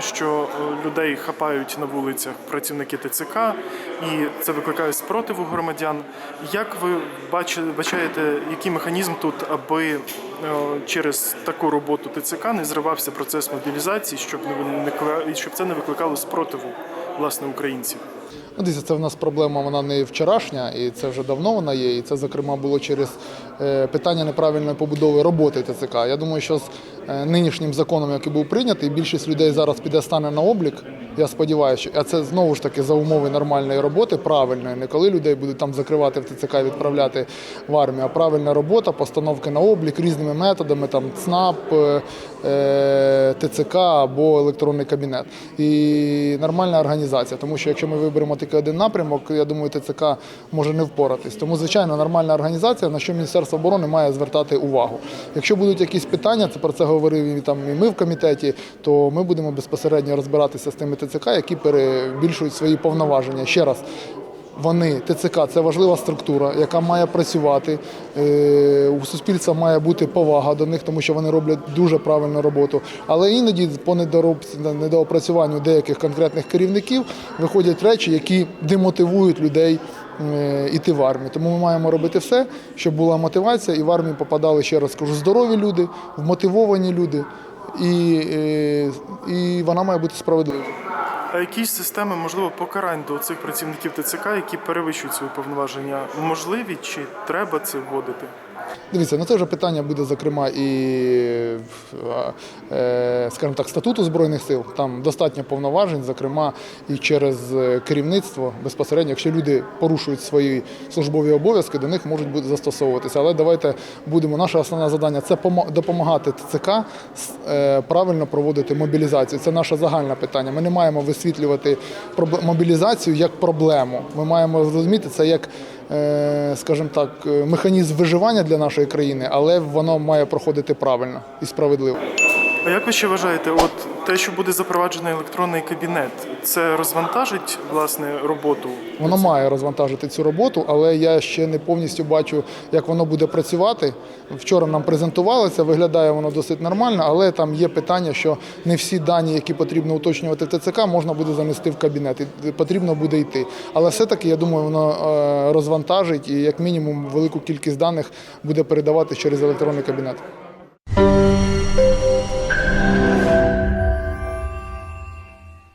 що е, людей хапають на вулицях працівники ТЦК, і це викликає спротиву громадян. Як ви бачи- бачаєте, який механізм тут, аби е, через таку роботу ТЦК не зривався процес мобілізації, щоб не виникла- щоб це не викликало спротиву власне українців? Ну, дивіться, це в нас проблема, вона не вчорашня, і це вже давно вона є. І це, зокрема, було через е, питання неправильної побудови роботи ТЦК. Я думаю, що з нинішнім законом, який був прийнятий, більшість людей зараз піде стане на облік. Я сподіваюся, що а це знову ж таки за умови нормальної роботи, правильної, не коли людей будуть там закривати в ТЦК відправляти в армію, а правильна робота, постановки на облік різними методами, там ЦНАП, е, е, ТЦК або електронний кабінет. І нормальна організація. Тому що якщо ми виберемо тільки один напрямок, я думаю, ТЦК може не впоратись. Тому, звичайно, нормальна організація, на що Міністерство оборони має звертати увагу. Якщо будуть якісь питання, це про це говорив і там і ми в комітеті, то ми будемо безпосередньо розбиратися з тими ТЦК, які перебільшують свої повноваження. Ще раз. Вони ТЦК це важлива структура, яка має працювати. Е, У суспільства має бути повага до них, тому що вони роблять дуже правильну роботу. Але іноді по недоопрацюванню деяких конкретних керівників виходять речі, які демотивують людей іти в армію. Тому ми маємо робити все, щоб була мотивація, і в армію попадали ще раз кажу, здорові люди, вмотивовані люди, і, е, і вона має бути справедливою. А якісь системи, можливо, покарань до цих працівників ТЦК, які перевищують свої повноваження, можливі чи треба це вводити? Дивіться, ну це вже питання буде, зокрема, і е, скажімо так, статуту Збройних сил. Там достатньо повноважень, зокрема, і через е, керівництво безпосередньо, якщо люди порушують свої службові обов'язки, до них можуть бути застосовуватися. Але давайте будемо. Наше основне завдання це допомагати ТЦК е, правильно проводити мобілізацію. Це наше загальне питання. Ми не маємо висвітлювати мобілізацію як проблему. Ми маємо зрозуміти це як е, скажімо так, е, механізм виживання для нашої країни, але воно має проходити правильно і справедливо. А як ви ще вважаєте, от те, що буде запроваджений електронний кабінет, це розвантажить власне роботу? Воно має розвантажити цю роботу, але я ще не повністю бачу, як воно буде працювати. Вчора нам презентувалося, виглядає воно досить нормально, але там є питання, що не всі дані, які потрібно уточнювати в ТЦК, можна буде занести в кабінет. І потрібно буде йти. Але все-таки я думаю, воно е, розвантажить і як мінімум велику кількість даних буде передавати через електронний кабінет.